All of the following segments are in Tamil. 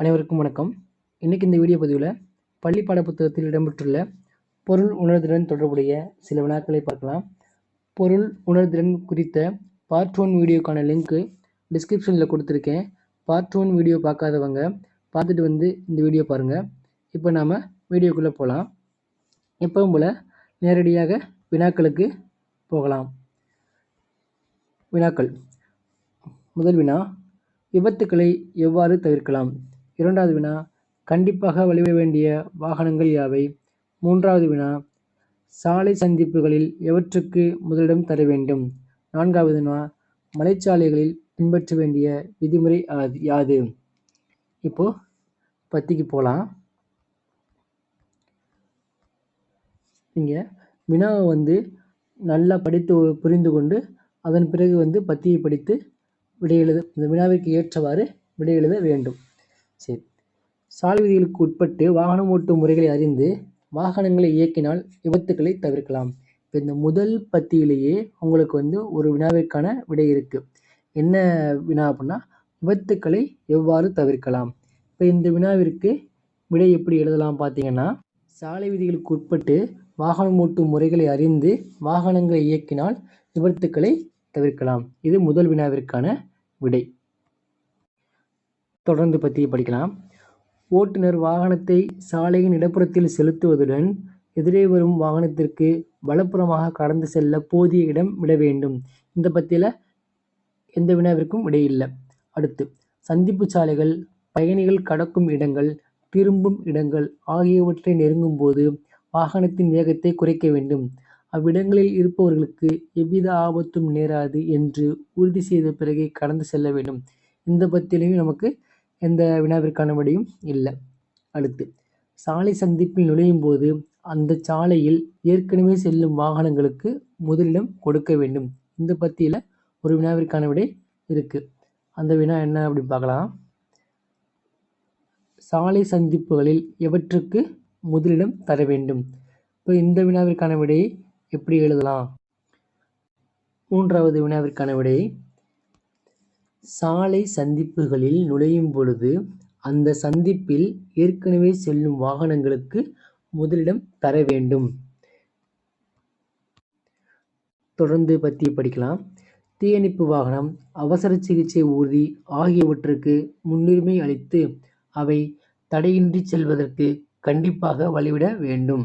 அனைவருக்கும் வணக்கம். இன்றைக்கி இந்த வீடியோ பதிவில் பள்ளி பாட புத்தகத்தில் இடம்பெற்றுள்ள பொருள் உணர்திறன் தொடர்புடைய சில வினாக்களை பார்க்கலாம். பொருள் உணர்திறன் குறித்த பார்ட் ஒன் வீடியோக்கான லிங்க்கு டிஸ்கிரிப்ஷனில் கொடுத்துருக்கேன். பார்ட் ஒன் வீடியோ பார்க்காதவங்க பார்த்துட்டு வந்து இந்த வீடியோ பாருங்கள் இப்போ நாம் வீடியோக்குள்ளே போகலாம் எப்பவும் போல் நேரடியாக வினாக்களுக்கு போகலாம். வினாக்கள். முதல் வினா விபத்துக்களை எவ்வாறு தவிர்க்கலாம்? இரண்டாவது வினா கண்டிப்பாக வழிவிட வேண்டிய வாகனங்கள் யாவை? மூன்றாவது வினா சாலை சந்திப்புகளில் எவற்றுக்கு முதலிடம் தர வேண்டும்? நான்காவது வினா மலைச்சாலைகளில் பின்பற்ற வேண்டிய விதிமுறை யாது? இப்போ பத்திக்கு போகலாம் நீங்கள் வினாவை வந்து நல்லா படித்து புரிந்து கொண்டு அதன் பிறகு வந்து பத்தியை படித்து விடை எழுத இந்த வினாவிற்கு ஏற்றவாறு விடை எழுத வேண்டும். சரி சாலை விதிகளுக்கு உட்பட்டு வாகனம் ஓட்டும் முறைகளை அறிந்து வாகனங்களை இயக்கினால் விபத்துக்களை தவிர்க்கலாம். இப்போ இந்த முதல் பத்தியிலேயே உங்களுக்கு வந்து ஒரு வினாவிற்கான விடை இருக்குது என்ன வினா அப்படின்னா விபத்துக்களை எவ்வாறு தவிர்க்கலாம்? இப்போ இந்த வினாவிற்கு விடை எப்படி எழுதலாம் பார்த்தீங்கன்னா சாலை விதிகளுக்கு உட்பட்டு வாகனம் ஓட்டும் முறைகளை அறிந்து வாகனங்களை இயக்கினால் விபத்துக்களை தவிர்க்கலாம். இது முதல் வினாவிற்கான விடை. தொடர்ந்து பற்றி படிக்கலாம். ஓட்டுநர் வாகனத்தை சாலையின் இடப்புறத்தில் செலுத்துவதுடன் எதிரே வரும் வாகனத்திற்கு வலப்புறமாக கடந்து செல்ல போதிய இடம் விட வேண்டும். இந்த பத்தியில் எந்த வினாவிற்கும் விடையில்லை அடுத்து சந்திப்பு சாலைகள் பயணிகள் கடக்கும் இடங்கள் திரும்பும் இடங்கள் ஆகியவற்றை நெருங்கும் போது வாகனத்தின் வேகத்தை குறைக்க வேண்டும். அவ்விடங்களில் இருப்பவர்களுக்கு எவ்வித ஆபத்தும் நேராது என்று உறுதி செய்த பிறகே கடந்து செல்ல வேண்டும். இந்த பத்தியிலையும் நமக்கு எந்த வினாவிற்கான விடையும் இல்லை. அடுத்து சாலை சந்திப்பில் நுழையும் போது அந்த சாலையில் ஏற்கனவே செல்லும் வாகனங்களுக்கு முதலிடம் கொடுக்க வேண்டும். இந்த பத்தியில் ஒரு வினாவிற்கான விடை இருக்குது அந்த வினா என்ன அப்படின்னு பார்க்கலாம். சாலை சந்திப்புகளில் எவற்றுக்கு முதலிடம் தர வேண்டும்? இப்போ இந்த வினாவிற்கான விடையை எப்படி எழுதலாம்? மூன்றாவது வினாவிற்கான விடையை சாலை சந்திப்புகளில் நுழையும் பொழுது அந்த சந்திப்பில் ஏற்கனவே செல்லும் வாகனங்களுக்கு முதலிடம் தர வேண்டும். தொடர்ந்து பற்றி படிக்கலாம். தீயணைப்பு வாகனம் அவசர சிகிச்சை ஊர்தி ஆகியவற்றுக்கு முன்னுரிமை அளித்து அவை தடையின்றி செல்வதற்கு கண்டிப்பாக வழிவிட வேண்டும்.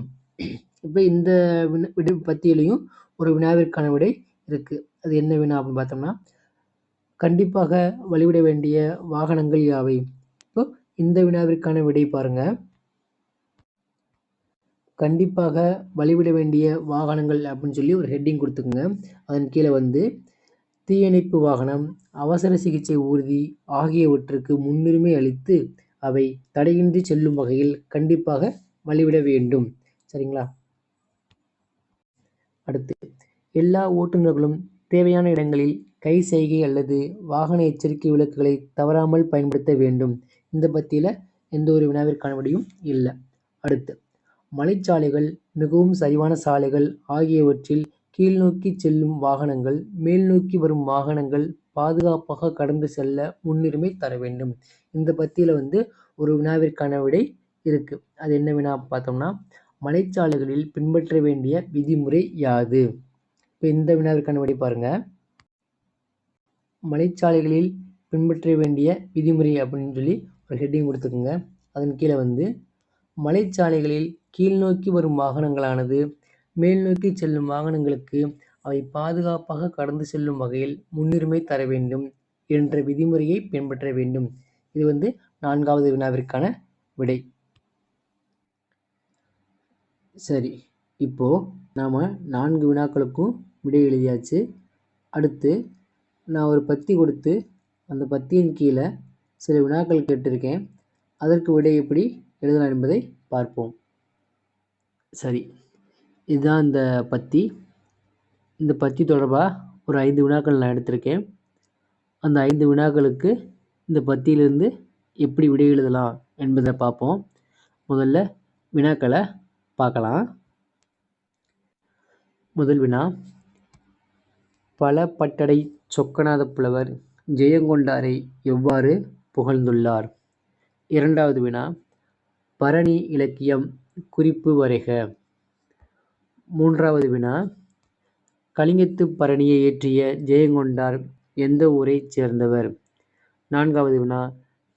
இப்போ இந்த வினா விடு பத்தியிலையும் ஒரு வினாவிற்கான விடை இருக்குது அது என்ன வினா அப்படின்னு பார்த்தோம்னா கண்டிப்பாக வழிவிட வேண்டிய வாகனங்கள் யாவை? இப்போ இந்த வினாவிற்கான விடை பாருங்க. கண்டிப்பாக வழிவிட வேண்டிய வாகனங்கள் அப்படின்னு சொல்லி ஒரு ஹெட்டிங் கொடுத்துக்குங்க. அதன் கீழே வந்து தீயணைப்பு வாகனம் அவசர சிகிச்சை ஊர்தி ஆகியவற்றுக்கு முன்னுரிமை அளித்து அவை தடையின்றி செல்லும் வகையில் கண்டிப்பாக வழிவிட வேண்டும். சரிங்களா? அடுத்து எல்லா ஓட்டுநர்களும் தேவையான இடங்களில் கை செய்கை அல்லது வாகன எச்சரிக்கை விளக்குகளை தவறாமல் பயன்படுத்த வேண்டும். இந்த பத்தியில் எந்த ஒரு வினாவிற்கான விடையும் இல்லை. அடுத்து மலைச்சாலைகள் மிகவும் சரிவான சாலைகள் ஆகியவற்றில் கீழ்நோக்கி செல்லும் வாகனங்கள் மேல் நோக்கி வரும் வாகனங்கள் பாதுகாப்பாக கடந்து செல்ல முன்னுரிமை தர வேண்டும். இந்த பத்தியில் வந்து ஒரு வினாவிற்கான விடை இருக்குது அது என்ன வினா பார்த்தோம்னா மலைச்சாலைகளில் பின்பற்ற வேண்டிய விதிமுறை யாது? இப்போ இந்த வினாவிற்கான விடை பாருங்கள் மலைச்சாலைகளில் பின்பற்ற வேண்டிய விதிமுறை அப்படின்னு சொல்லி ஒரு ஹெட்டிங் கொடுத்துக்குங்க. அதன் கீழே வந்து மலைச்சாலைகளில் கீழ்நோக்கி வரும் வாகனங்களானது மேல் நோக்கி செல்லும் வாகனங்களுக்கு அவை பாதுகாப்பாக கடந்து செல்லும் வகையில் முன்னுரிமை தர வேண்டும் என்ற விதிமுறையை பின்பற்ற வேண்டும். இது வந்து நான்காவது வினாவிற்கான விடை. சரி இப்போது நாம் நான்கு வினாக்களுக்கும் விடை எழுதியாச்சு. அடுத்து நான் ஒரு பத்தி கொடுத்து அந்த பத்தியின் கீழே சில வினாக்கள் கேட்டிருக்கேன். அதற்கு விடை எப்படி எழுதலாம் என்பதை பார்ப்போம். சரி. இதுதான் இந்த பத்தி. இந்த பத்தி தொடர்பாக ஒரு ஐந்து வினாக்கள் நான் எடுத்திருக்கேன். அந்த ஐந்து வினாக்களுக்கு இந்த பத்தியிலிருந்து எப்படி விடை எழுதலாம் என்பதை பார்ப்போம். முதல்ல வினாக்களை பார்க்கலாம். முதல் வினா. பலபட்டடை சொக்கநாத புலவர் ஜெயங்கொண்டாரை எவ்வாறு புகழ்ந்துள்ளார்? இரண்டாவது வினா பரணி இலக்கியம் குறிப்பு வரைக. மூன்றாவது வினா கலிங்கத்துப் பரணியை இயற்றிய ஜெயங்கொண்டார் எந்த ஊரைச் சேர்ந்தவர்? நான்காவது வினா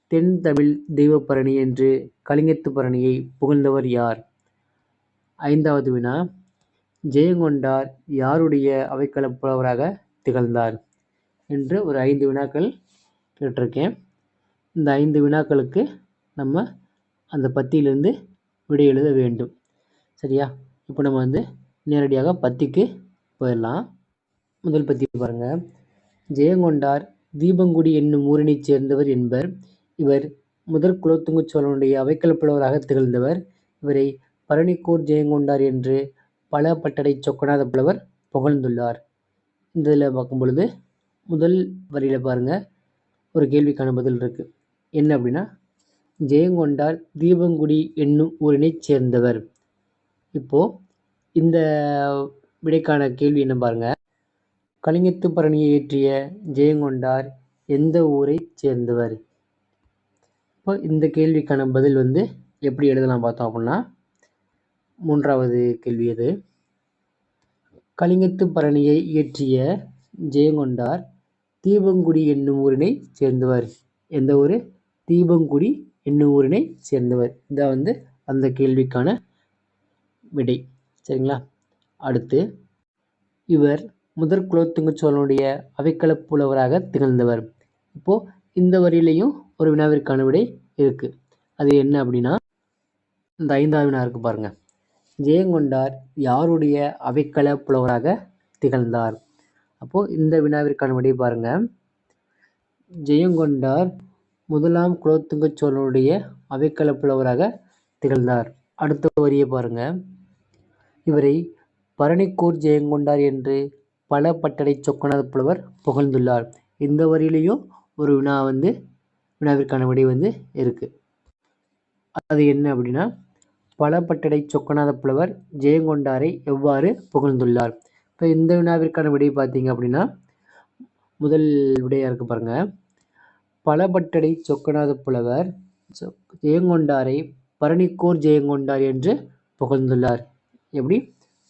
தென் தமிழ் தெய்வப்பரணி என்று கலிங்கத்துப் பரணியை புகழ்ந்தவர் யார்? ஐந்தாவது வினா ஜெயங்கொண்டார் யாருடைய அவைக்களப் புலவராக திகழ்ந்தார் என்று ஒரு ஐந்து வினாக்கள் கேட்டிருக்கேன். இந்த ஐந்து வினாக்களுக்கு நம்ம அந்த பத்தியிலிருந்து விடை எழுத வேண்டும். சரியா? இப்போ நம்ம வந்து நேரடியாக பத்திக்கு போயிடலாம். முதல் பத்தி பாருங்கள் ஜெயங்கொண்டார் தீபங்குடி என்னும் ஊரினைச் சேர்ந்தவர் என்பர். இவர் முதற் குலோத்துங்க சோழனுடைய அவைக்களப் புலவராக திகழ்ந்தவர். இவரை பரணிக்கூர் ஜெயங்கொண்டார் என்று பல பட்டடை சொக்கநாத புலவர் புகழ்ந்துள்ளார். இந்த இதில் பார்க்கும் பொழுது முதல் வரியில் பாருங்கள் ஒரு கேள்விக்கான பதில் இருக்குது என்ன அப்படின்னா ஜெயங்கொண்டார் தீபங்குடி என்னும் ஊரினைச் சேர்ந்தவர். இப்போது இந்த விடைக்கான கேள்வி என்ன பாருங்கள் கலிங்கத்து பரணியை இயற்றிய ஜெயங்கொண்டார் எந்த ஊரைச் சேர்ந்தவர்? இப்போ இந்த கேள்விக்கான பதில் வந்து எப்படி எழுதலாம் பார்த்தோம் அப்படின்னா மூன்றாவது கேள்வி அது கலிங்கத்து பரணியை இயற்றிய ஜெயங்கொண்டார் தீபங்குடி என்னும் ஊரினை சேர்ந்தவர். எந்த ஊர்? தீபங்குடி என்னும் ஊரினை சேர்ந்தவர். இதான் வந்து அந்த கேள்விக்கான விடை. சரிங்களா? அடுத்து இவர் முதற் குலோத்துங்க சோழனுடைய அவைக்களப் புலவராக திகழ்ந்தவர். இப்போது இந்த வரியிலையும் ஒரு வினாவிற்கான விடை இருக்குது அது என்ன அப்படின்னா இந்த ஐந்தாவது வினா இருக்கு பாருங்கள் ஜெயங்கொண்டார் யாருடைய அவைக்கள புலவராக திகழ்ந்தார்? அப்போது இந்த வினாவிற்கான விடை பாருங்கள் ஜெயங்கொண்டார் முதலாம் குலோத்துங்க சோழனுடைய அவைக்கள புலவராக திகழ்ந்தார். அடுத்த வரியை பாருங்க. இவரை பரணிக்கூர் ஜெயங்கொண்டார் என்று பல பட்டடை சொக்கநாத புலவர் புகழ்ந்துள்ளார். இந்த வரியிலையும் ஒரு வினா வந்து வினாவிற்கான விடை வந்து இருக்குது அது என்ன அப்படின்னா பல பட்டடை சொக்கநாத புலவர் ஜெயங்கொண்டாரை எவ்வாறு புகழ்ந்துள்ளார்? இப்போ இந்த வினாவிற்கான விடை பார்த்தீங்க அப்படின்னா முதல் விடையாக இருக்குது பாருங்கள் பலபட்டடை சொக்கநாத புலவர் ஜெயங்கொண்டாரை பரணிக்கூர் ஜெயங்கொண்டார் என்று புகழ்ந்துள்ளார். எப்படி?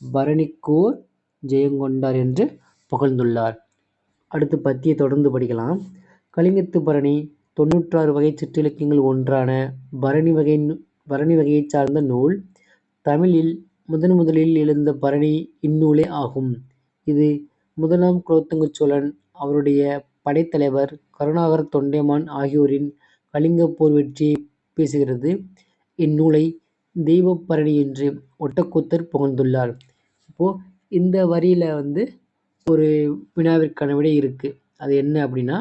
பரணிக்கூர் ஜெயங்கொண்டார் என்று புகழ்ந்துள்ளார். அடுத்து பத்தியை தொடர்ந்து படிக்கலாம். கலிங்கத்து பரணி தொண்ணூற்றாறு வகை சிற்றிலக்கியங்கள் ஒன்றான பரணி வகை பரணி வகையைச் சார்ந்த நூல். தமிழில் முதன் முதலில் எழுந்த பரணி இந்நூலே ஆகும். இது முதலாம் குலோத்துங்க சோழன் அவருடைய படைத்தலைவர் கருணாகர தொண்டைமான் ஆகியோரின் கலிங்கப் போர் வெற்றியை பேசுகிறது. இந்நூலை தெய்வப்பரணி என்று ஒட்டக்கூத்தர் புகழ்ந்துள்ளார். இப்போது இந்த வரியில் வந்து ஒரு வினாவிற்கான விடை இருக்குது அது என்ன அப்படின்னா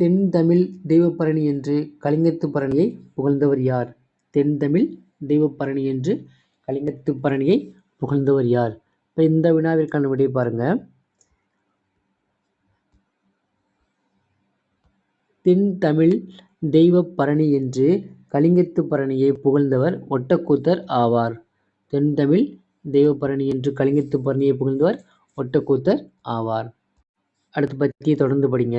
தென்தமிழ் தெய்வப்பரணி என்று கலிங்கத்து பரணியை புகழ்ந்தவர் யார்? தென்தமிழ் தெய்வப்பரணி என்று கலிங்கத்து பரணியை புகழ்ந்தவர் யார்? இப்போ இந்த வினாவிற்கான விடை பாருங்கள் தென்தமிழ் தெய்வப்பரணி என்று கலிங்கத்து பரணியை புகழ்ந்தவர் ஒட்டக்கூத்தர் ஆவார். தென்தமிழ் தெய்வப்பரணி என்று கலிங்கத்து பரணியை புகழ்ந்தவர் ஒட்டக்கூத்தர் ஆவார். அடுத்து பத்தியை தொடர்ந்து படிங்க.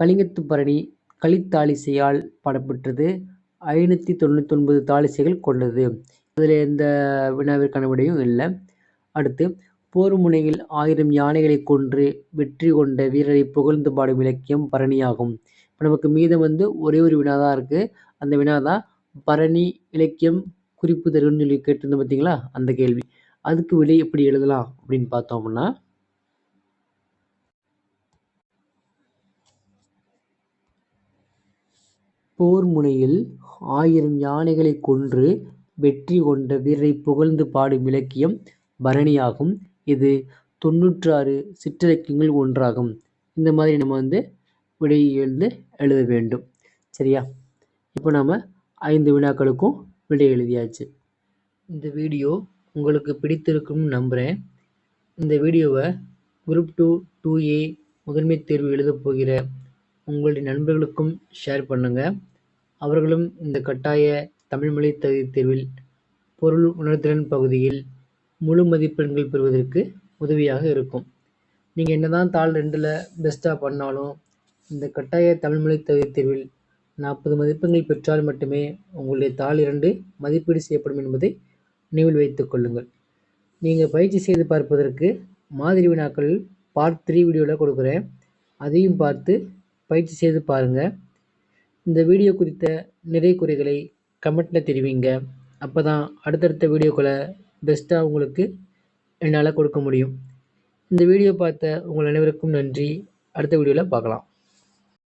கலிங்கத்து பரணி கலித்தாலிசையால் பாடப்பெற்றது ஐநூற்றி தொண்ணூற்றி ஒன்பது தாலிசைகள் கொண்டது. அதில் எந்த வினாவிற்கான விடையும் இல்லை. அடுத்து போர் முனையில் ஆயிரம் யானைகளை கொன்று வெற்றி கொண்ட வீரரை புகழ்ந்து பாடும் இலக்கியம் பரணியாகும். இப்போ நமக்கு மீதம் வந்து ஒரே ஒரு வினா தான் இருக்குது அந்த வினா தான் பரணி இலக்கியம் குறிப்பு தருன்னு சொல்லி கேட்டிருந்தோம் பார்த்தீங்களா அந்த கேள்வி. அதுக்கு விடை எப்படி எழுதலாம் அப்படின்னு பார்த்தோம்னா அப்படின்னா போர் முனையில் ஆயிரம் யானைகளை கொன்று வெற்றி கொண்ட வீரரை புகழ்ந்து பாடும் இலக்கியம் பரணியாகும். இது தொண்ணூற்றாறு சிற்றிலக்கியங்கள் ஒன்றாகும். இந்த மாதிரி நம்ம வந்து விடையை எழுந்து எழுத வேண்டும். சரியா? இப்போ நாம் ஐந்து வினாக்களுக்கும் விடை எழுதியாச்சு. இந்த வீடியோ உங்களுக்கு பிடித்திருக்கும்னு நம்புகிறேன் இந்த வீடியோவை குரூப் டூ டூ ஏ முதன்மை தேர்வு எழுதப் போகிற உங்களுடைய நண்பர்களுக்கும் ஷேர் பண்ணுங்கள் அவர்களும் இந்த கட்டாய தமிழ்மொழி தகுதி தேர்வில் பொருள் உணர்திறன் பகுதியில் முழு மதிப்பெண்கள் பெறுவதற்கு உதவியாக இருக்கும். நீங்கள் என்ன தான் தாள் ரெண்டில் பெஸ்ட்டாக பண்ணாலும் இந்த கட்டாய தமிழ்மொழி தகுதி தேர்வில் நாற்பது மதிப்பெண்கள் பெற்றால் மட்டுமே உங்களுடைய தாள் இரண்டு மதிப்பீடு செய்யப்படும் என்பதை நினைவில் வைத்துக் கொள்ளுங்கள். நீங்கள் பயிற்சி செய்து பார்ப்பதற்கு மாதிரி வினாக்கள் பார்ட் த்ரீ வீடியோவில் கொடுக்குறேன். அதையும் பார்த்து பயிற்சி செய்து பாருங்கள் இந்த வீடியோ குறித்த நிறை குறைகளை கமெண்ட்டில் தெரிவிங்க. அப்போ தான் அடுத்தடுத்த வீடியோக்களை பெஸ்ட்டாக உங்களுக்கு என்னால் கொடுக்க முடியும். இந்த வீடியோ பார்த்த உங்கள் அனைவருக்கும் நன்றி. அடுத்த வீடியோவில் பார்க்கலாம்.